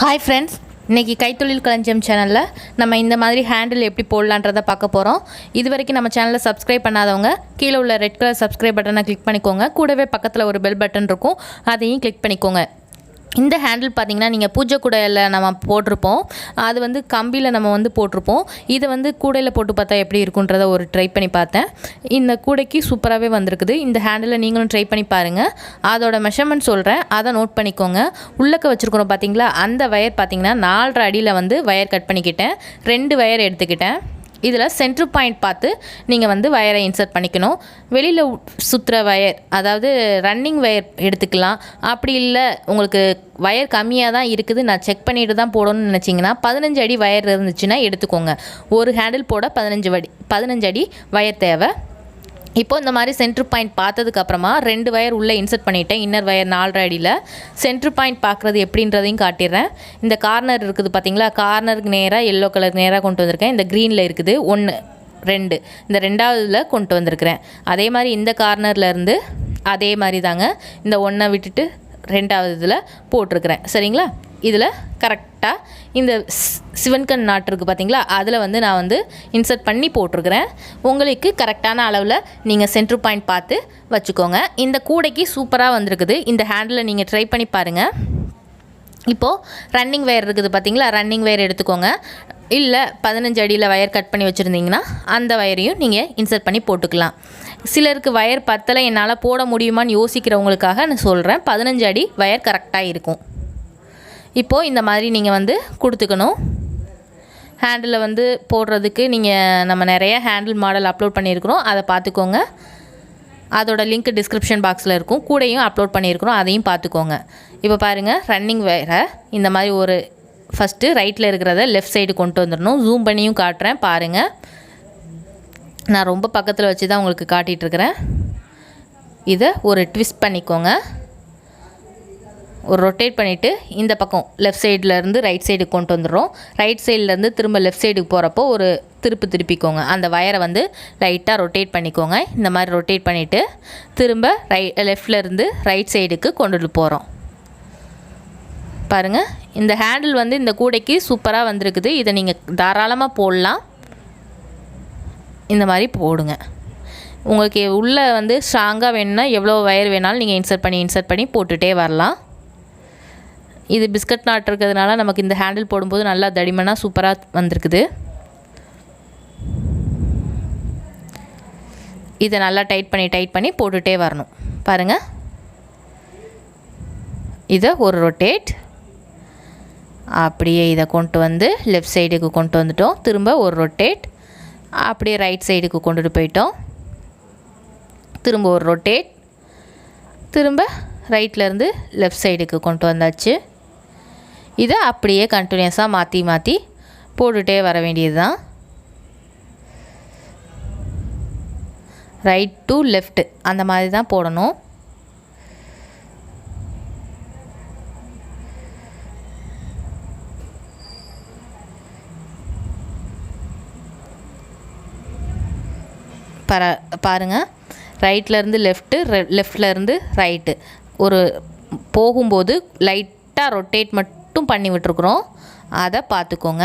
Hi friends இன்றைக்கி கைத்தொழில் களஞ்சியம் சேனலில் நம்ம இந்த மாதிரி ஹேண்டில் எப்படி போடலான்றதை பார்க்க போகிறோம் இது வரைக்கும் நம்ம சேனலை சப்ஸ்கிரைப் பண்ணாதவங்க கீழே உள்ள ரெட் கலர் சப்ஸ்கிரைப் பட்டனை கிளிக் பண்ணிக்கோங்க. கூடவே பக்கத்தில் ஒரு பெல் பட்டன் இருக்கும் அதையும் கிளிக் பண்ணிக்கோங்க. இந்த ஹேண்டில் பார்த்தீங்கன்னா நீங்கள் பூஜை கூடையில் நம்ம போட்டிருப்போம். அது வந்து கம்பியில் நம்ம வந்து போட்டிருப்போம். இதை வந்து கூடையில் போட்டு பார்த்தா எப்படி இருக்குன்றத ஒரு ட்ரை பண்ணி பார்த்தேன். இந்த கூடைக்கு சூப்பராகவே வந்திருக்குது. இந்த ஹேண்டிலை நீங்களும் ட்ரை பண்ணி பாருங்கள் அதோட மெஷர்மெண்ட் சொல்கிறேன் அதை நோட் பண்ணிக்கோங்க. உள்ளக்க வச்சுருக்குறோம் பார்த்தீங்களா? அந்த வயர் பார்த்தீங்கன்னா நாலரை அடியில் வந்து வயர் கட் பண்ணிக்கிட்டேன். ரெண்டு வயர் எடுத்துக்கிட்டேன். இதில் சென்ட்ரு பாயிண்ட் பார்த்து நீங்கள் வந்து வயரை இன்சர்ட் பண்ணிக்கணும். வெளியில் சுற்றுற வயர் அதாவது ரன்னிங் வயர் எடுத்துக்கலாம். அப்படி இல்லை உங்களுக்கு வயர் கம்மியாக தான் இருக்குது. நான் செக் பண்ணிட்டு தான் போடணும்னு நினச்சிங்கன்னா பதினஞ்சு அடி வயர் இருந்துச்சுன்னா எடுத்துக்கோங்க. ஒரு ஹேண்டில் போட பதினஞ்சு வடி பதினஞ்சு அடி வயர் தேவை. இப்போ இந்த மாதிரி சென்ட்ரு பாயிண்ட் பார்த்ததுக்கப்புறமா ரெண்டு வயர் உள்ளே இன்சர்ட் பண்ணிட்டேன். இன்னர் வயர் நாலரை அடியில். சென்ட்ரு பாயிண்ட் பார்க்குறது எப்படின்றதையும் காட்டிடுறேன். இந்த கார்னர் இருக்குது பார்த்தீங்களா? கார்னருக்கு நேராக எல்லோ கலருக்கு நேராக கொண்டு வந்திருக்கேன். இந்த க்ரீனில் இருக்குது. ஒன்று ரெண்டு. இந்த ரெண்டாவதுல கொண்டு வந்திருக்கிறேன். அதே மாதிரி இந்த கார்னர்லேருந்து அதே மாதிரி தாங்க இந்த ஒன்றை விட்டுட்டு ரெண்டாவது இதில் போட்டிருக்கிறேன். சரிங்களா? இதில் கரெக்டாக இந்த ஸ்- சிவன்கண் நாட்டு இருக்குது பார்த்தீங்களா அதில் வந்து நான் வந்து இன்சர்ட் பண்ணி போட்டிருக்கிறேன். உங்களுக்கு கரெக்டான அளவில் நீங்கள் சென்ட்ரு பாயிண்ட் பார்த்து வச்சுக்கோங்க. இந்த கூடைக்கு சூப்பராக வந்திருக்குது. இந்த ஹேண்டில் நீங்கள் ட்ரை பண்ணி பாருங்கள் இப்போது ரன்னிங் வயர் இருக்குது பார்த்தீங்களா ரன்னிங் வயர் எடுத்துக்கோங்க. இல்லை பதினஞ்சு அடியில் வயர் கட் பண்ணி வச்சுருந்தீங்கன்னா அந்த வயரையும் நீங்கள் இன்சர்ட் பண்ணி போட்டுக்கலாம். சிலருக்கு வயர் பத்தலை என்னால் போட முடியுமான்னு யோசிக்கிறவங்களுக்காக நான் சொல்கிறேன் பதினஞ்சு அடி வயர் கரெக்டாக இருக்கும். இப்போது இந்த மாதிரி நீங்கள் வந்து கொடுத்துக்கணும். ஹேண்டில் வந்து போடுறதுக்கு நீங்கள் நம்ம நிறைய ஹேண்டில் மாடல் அப்லோட் பண்ணியிருக்கிறோம். அதை பார்த்துக்கோங்க. அதோட லிங்க் டிஸ்கிரிப்ஷன் பாக்ஸில் இருக்கும். கூடையும் அப்லோட் பண்ணியிருக்கிறோம். அதையும் பார்த்துக்கோங்க. இப்போ பாருங்கள் ரன்னிங் வேற இந்த மாதிரி ஒரு ஃபஸ்ட்டு ரைட்டில் இருக்கிறத லெஃப்ட் சைடு கொண்டு வந்துடணும். ஜூம் பண்ணியும் காட்டுறேன். பாருங்கள் நான் ரொம்ப பக்கத்தில் வச்சு தான் உங்களுக்கு காட்டிகிட்ருக்கிறேன் இதை ஒரு ட்விஸ்ட் பண்ணிக்கோங்க. ஒரு ரொட்டேட் பண்ணிவிட்டு இந்த பக்கம் லெஃப்ட் சைட்லேருந்து ரைட் சைடுக்கு கொண்டு வந்துடுறோம். ரைட் சைட்லேருந்து திரும்ப லெஃப்ட் சைடுக்கு போகிறப்போ ஒரு திருப்பு திருப்பிக்கோங்க. அந்த வயரை வந்து லைட்டாக ரொட்டேட் பண்ணிக்கோங்க. இந்த மாதிரி ரொட்டேட் பண்ணிவிட்டு திரும்ப ரை லெஃப்ட்லேருந்து ரைட் சைடுக்கு கொண்டுட்டு போகிறோம் பாருங்கள் இந்த ஹேண்டில் வந்து இந்த கூடைக்கு சூப்பராக வந்திருக்குது. இதை நீங்கள் தாராளமாக போடலாம். இந்த மாதிரி போடுங்க. உங்களுக்கு உள்ளே வந்து ஸ்ட்ராங்காக வேணும்னா எவ்வளோ வயர் வேணாலும் நீங்கள் இன்சர்ட் பண்ணி இன்சர்ட் பண்ணி போட்டுகிட்டே வரலாம். இது பிஸ்கட் நாட் இருக்கிறதுனால நமக்கு இந்த ஹேண்டில் போடும்போது நல்லா தடிமனாக சூப்பராக வந்திருக்குது. இதை நல்லா டைட் பண்ணி டைட் பண்ணி போட்டுகிட்டே வரணும். பாருங்கள் இதை ஒரு ரொட்டேட் அப்படியே இதை கொண்டு வந்து லெஃப்ட் சைடுக்கு கொண்டு வந்துட்டோம். திரும்ப ஒரு ரொட்டேட் அப்படியே ரைட் சைடுக்கு கொண்டுட்டு போயிட்டோம். திரும்ப ஒரு ரொட்டேட் திரும்ப ரைட்லேருந்து லெஃப்ட் சைடுக்கு கொண்டு வந்தாச்சு. இதை அப்படியே கண்டினியூஸாக மாற்றி மாற்றி போட்டுகிட்டே வர வேண்டியது தான் ரைட் டு லெஃப்ட் அந்த மாதிரி தான் போடணும். பர பாருங்கள் ரைட்லேருந்து லெஃப்ட்டு லெஃப்ட்லேருந்து ரைட்டு ஒரு போகும்போது லைட்டாக ரொட்டேட் மட்டும் பண்ணி விட்டுருக்குறோம். அதை பார்த்துக்கோங்க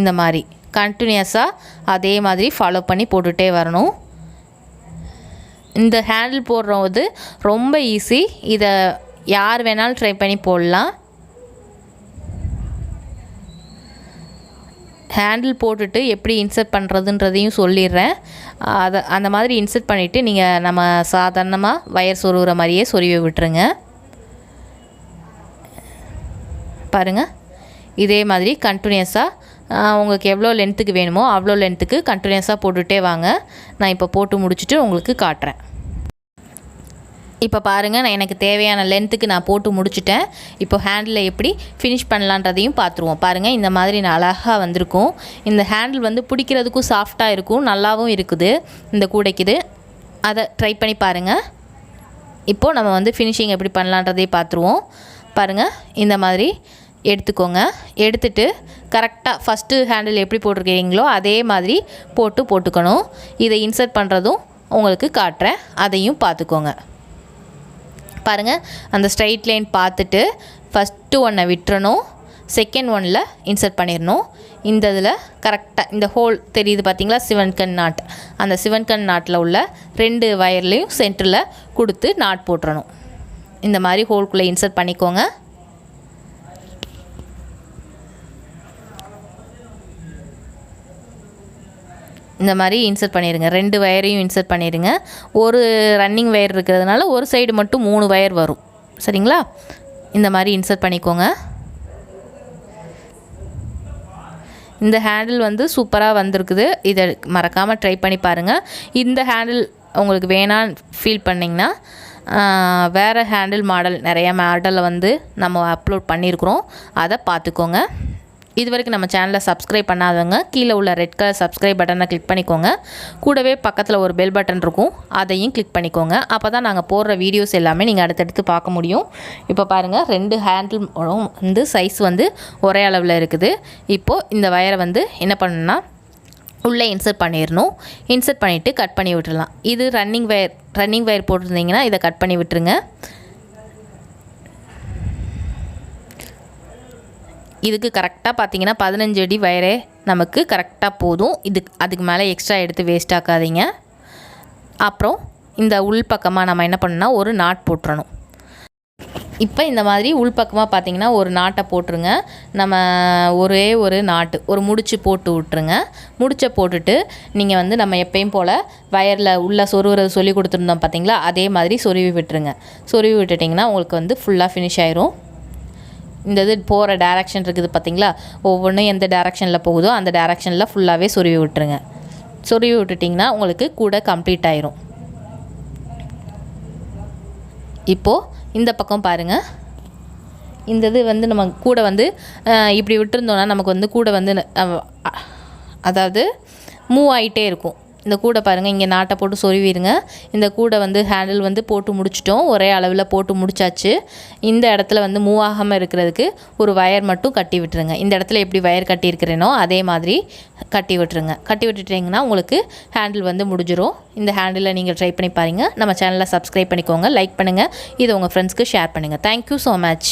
இந்த மாதிரி கண்டினியூஸாக அதே மாதிரி ஃபாலோ பண்ணி போட்டுகிட்டே வரணும். இந்த ஹேண்டில் போடுறது ரொம்ப ஈஸி இதை யார் வேணாலும் ட்ரை பண்ணி போடலாம். ஹேண்டில் போட்டுட்டு எப்படி இன்சர்ட் பண்ணுறதுன்றதையும் சொல்லிடுறேன். அதை அந்த மாதிரி இன்சர்ட் பண்ணிவிட்டு நீங்கள் நம்ம சாதாரணமாக வயர் சொருகிற மாதிரியே சொருவி விட்டுருங்க. பாருங்கள் இதே மாதிரி கண்டினியூஸாக உங்களுக்கு எவ்வளோ லென்த்துக்கு வேணுமோ அவ்வளோ லென்த்துக்கு கண்டினியூஸாக போட்டுகிட்டே வாங்க. நான் இப்போ போட்டு முடிச்சுட்டு உங்களுக்கு காட்டுறேன். இப்போ பாருங்கள் நான் எனக்கு தேவையான லென்த்துக்கு நான் போட்டு முடிச்சுட்டேன். இப்போ ஹேண்டில் எப்படி ஃபினிஷ் பண்ணலான்றதையும் பார்த்துருவோம். பாருங்கள் இந்த மாதிரி நான் அழகாக வந்திருக்கும். இந்த ஹேண்டில் வந்து பிடிக்கிறதுக்கும் சாஃப்டாக இருக்கும் நல்லாவும் இருக்குது. இந்த கூடைக்குது. அதை ட்ரை பண்ணி பாருங்கள் இப்போது நம்ம வந்து ஃபினிஷிங் எப்படி பண்ணலான்றதையும் பார்த்துருவோம். பாருங்கள் இந்த மாதிரி எடுத்துக்கோங்க. எடுத்துட்டு கரெக்டாக ஃபஸ்ட்டு ஹேண்டில் எப்படி போட்டிருக்கிறீங்களோ அதே மாதிரி போட்டு போட்டுக்கணும். இதை இன்சர்ட் பண்ணுறதும் உங்களுக்கு காட்டுறேன். அதையும் பார்த்துக்கோங்க. பாருங்கள் அந்த ஸ்ட்ரைட் லைன் பார்த்துட்டு ஃபஸ்ட்டு ஒன்றை விட்டுறணும். செகண்ட் ஒனில் இன்சர்ட் பண்ணிடணும். இந்த இதில் கரெக்டாக இந்த ஹோல் தெரியுது பார்த்தீங்களா சிவன் கண் நாட் அந்த சிவன் கண் நாட்டில் உள்ள ரெண்டு வயர்லேயும் சென்டரில் கொடுத்து நாட் போட்டுறணும். இந்த மாதிரி ஹோல்குள்ளே இன்சர்ட் பண்ணிக்கோங்க. இந்த மாதிரி இன்சர்ட் பண்ணிடுங்க ரெண்டு வயரையும் இன்சர்ட் பண்ணிடுங்க ஒரு ரன்னிங் வயர் இருக்கிறதுனால ஒரு சைடு மட்டும் மூணு வயர் வரும். சரிங்களா? இந்த மாதிரி இன்சர்ட் பண்ணிக்கோங்க. இந்த ஹேண்டில் வந்து சூப்பராக வந்திருக்குது. இதை மறக்காமல் ட்ரை பண்ணி பாருங்கள் இந்த ஹேண்டில் உங்களுக்கு வேணான்னு ஃபீல் பண்ணிங்கன்னா வேறு ஹேண்டில் மாடல் நிறைய மாடலை வந்து நம்ம அப்லோட் பண்ணியிருக்கிறோம். அதை பார்த்துக்கோங்க. இது வரைக்கும் நம்ம சேனலை சப்ஸ்கிரைப் பண்ணாதவங்க கீழே உள்ள ரெட் கலர் சப்ஸ்கிரைப் பட்டனை கிளிக் பண்ணிக்கோங்க. கூடவே பக்கத்தில் ஒரு பெல் பட்டன் இருக்கும். அதையும் கிளிக் பண்ணிக்கோங்க. அப்போ தான் நாங்கள் போடுற வீடியோஸ் எல்லாமே நீங்கள் அடுத்தடுத்து பார்க்க முடியும். இப்போ பாருங்கள் ரெண்டு ஹேண்டில் வந்து சைஸ் வந்து ஒரே அளவில் இருக்குது. இப்போது இந்த வயரை வந்து என்ன பண்ணணுன்னா உள்ளே இன்சர்ட் பண்ணிடணும். இன்சர்ட் பண்ணிவிட்டு கட் பண்ணி விட்டுடலாம். இது ரன்னிங் வயர் ரன்னிங் வயர் போட்டிருந்தீங்கன்னா இதை கட் பண்ணி விட்டுருங்க. இதுக்கு கரெக்டாக பார்த்தீங்கன்னா பதினஞ்சு அடி வயரே நமக்கு கரெக்டாக போதும். இது அதுக்கு மேலே எக்ஸ்ட்ரா எடுத்து வேஸ்ட் ஆக்காதீங்க. அப்புறம் இந்த உள் பக்கமாக நம்ம என்ன பண்ணுன்னா ஒரு நாட் போட்டுறணும். இப்போ இந்த மாதிரி உள்பக்கமாக பார்த்தீங்கன்னா ஒரு நாட்டை போட்டுருங்க. நம்ம ஒரே ஒரு நாட்டு ஒரு முடிச்சு போட்டு விட்ருங்க முடிச்சை போட்டுட்டு நீங்கள் வந்து நம்ம எப்பயும் போல் வயரில் உள்ளே சொருவுறது சொல்லி கொடுத்துருந்தோம் பார்த்தீங்களா? அதே மாதிரி சொருவி விட்டுருங்க. சொருவி விட்டுட்டிங்கன்னா உங்களுக்கு வந்து ஃபுல்லாக ஃபினிஷ் ஆயிரும். இந்த இது போகிற டேரக்ஷன் இருக்குது பார்த்தீங்களா? ஒவ்வொன்றும் எந்த டேரக்ஷனில் போகுதோ அந்த டேரக்ஷனில் ஃபுல்லாகவே சொருவி விட்டுருங்க. சொருவி விட்டுட்டிங்கன்னா உங்களுக்கு கூட கம்ப்ளீட் ஆயிரும். இப்போது இந்த பக்கம் பாருங்கள் இந்த இது வந்து நம்ம கூட வந்து இப்படி விட்டுருந்தோன்னா நமக்கு வந்து கூட வந்து அதாவது மூவ் ஆகிட்டே இருக்கும். இந்த கூடை பாருங்கள் இங்கே நாட்டை போட்டு சொருவிடுங்க. இந்த கூடை வந்து ஹேண்டில் வந்து போட்டு முடிச்சிட்டோம். ஒரே அளவில் போட்டு முடிச்சாச்சு. இந்த இடத்துல வந்து மூவ் ஆகாமல் இருக்கிறதுக்கு ஒரு வயர் மட்டும் கட்டி விட்டுருங்க. இந்த இடத்துல எப்படி வயர் கட்டியிருக்கிறேனோ அதே மாதிரி கட்டி விட்டுருங்க. கட்டி விட்டுட்டிங்கன்னா உங்களுக்கு ஹேண்டில் வந்து முடிஞ்சிடும் இந்த ஹேண்டிலை நீங்கள் ட்ரை பண்ணி பாருங்கள் நம்ம சேனலை சப்ஸ்கிரைப் பண்ணிக்கோங்க லைக் பண்ணுங்கள் இதை உங்கள் ஃப்ரெண்ட்ஸ்க்கு ஷேர் பண்ணுங்கள் தேங்க்யூ ஸோ மச்